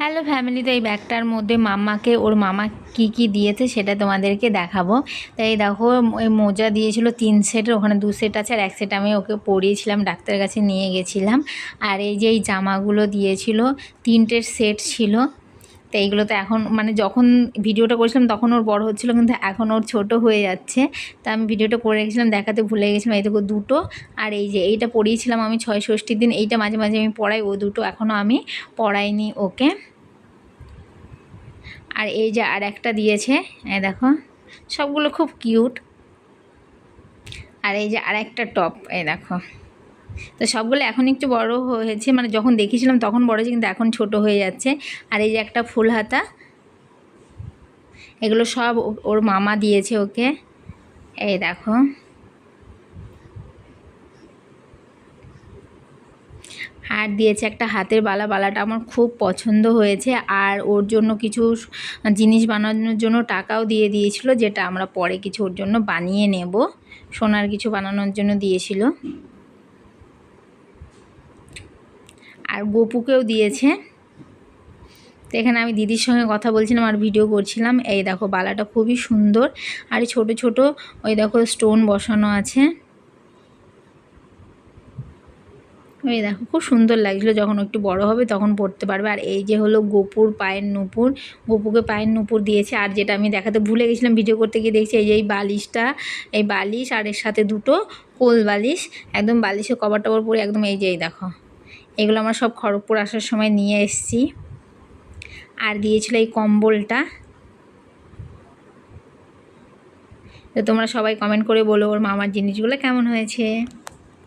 Hello family তো এই ব্যাগটার মধ্যে মামাকে ওর মামা কি কি দিয়েছে সেটা তোমাদেরকে দেখাবো। তাই দেখো ওই মোজা দিয়েছিল তিন সেটের ওখানে দু সেট আছে আর এক সেট আমি ওকে পরিয়েছিলাম, ডাক্তারের কাছে নিয়ে গেছিলাম। আর এই যে এই জামাগুলো দিয়েছিল, তিনটের সেট ছিল। তো এইগুলো তো এখন মানে যখন ভিডিওটা করেছিলাম তখন ওর বড় হচ্ছিল, কিন্তু এখন ওর ছোট হয়ে যাচ্ছে। তা আমি ভিডিওটা করে রেখেছিলাম, দেখাতে ভুলে গেছিলাম, এই দেখো দুটো। আর এই যে এইটা পড়িয়েছিলাম আমি ছয় ষষ্ঠীর দিন, এইটা মাঝে মাঝে আমি পড়াই, ও দুটো এখনও আমি পড়াইনি, ওকে। আর এই যে আর একটা দিয়েছে এই দেখো, সবগুলো খুব কিউট। আর এই যে আর একটা টপ এই দেখো। তো সবগুলো এখন একটু বড় হয়েছে মানে যখন দেখেছিলাম তখন বড় হয়েছে, কিন্তু এখন ছোট হয়ে যাচ্ছে। আর এই যে একটা ফুল হাতা, এগুলো সব ওর মামা দিয়েছে ওকে। এই দেখো। আর দিয়েছে একটা হাতের বালা, বালাটা আমার খুব পছন্দ হয়েছে। আর ওর জন্য কিছু জিনিস বানানোর জন্য টাকাও দিয়ে দিয়েছিল, যেটা আমরা পরে কিছু ওর জন্য বানিয়ে নেব। সোনার কিছু বানানোর জন্য দিয়েছিল। আর গোপুকেও দিয়েছে। তো এখানে আমি দিদির সঙ্গে কথা বলছিলাম আর ভিডিও করছিলাম। এই দেখো, বালাটা খুবই সুন্দর। আর ছোট ছোট ওই দেখো স্টোন বসানো আছে। ওই দেখো, খুব সুন্দর লাগছিল। যখন একটু বড় হবে তখন পড়তে পারবে। আর এই যে হলো গোপুর পায়ের নুপুর। গোপুকে পায়ের নুপুর দিয়েছে। আর যেটা আমি দেখাতে ভুলে গেছিলাম ভিডিও করতে গিয়ে দেখছি এই যে এই বালিশটা। এই বালিশ আর এর সাথে দুটো কোল বালিশ। একদম বালিশে কভার টভার পরে একদম এই যে এই দেখো। এগুলো আমরা সব খড়গপুর আসার সময় নিয়ে এসেছি। আর দিয়েছিল এই কম্বলটা। তো তোমরা সবাই কমেন্ট করে বলো ওর মামার জিনিসগুলো কেমন হয়েছে।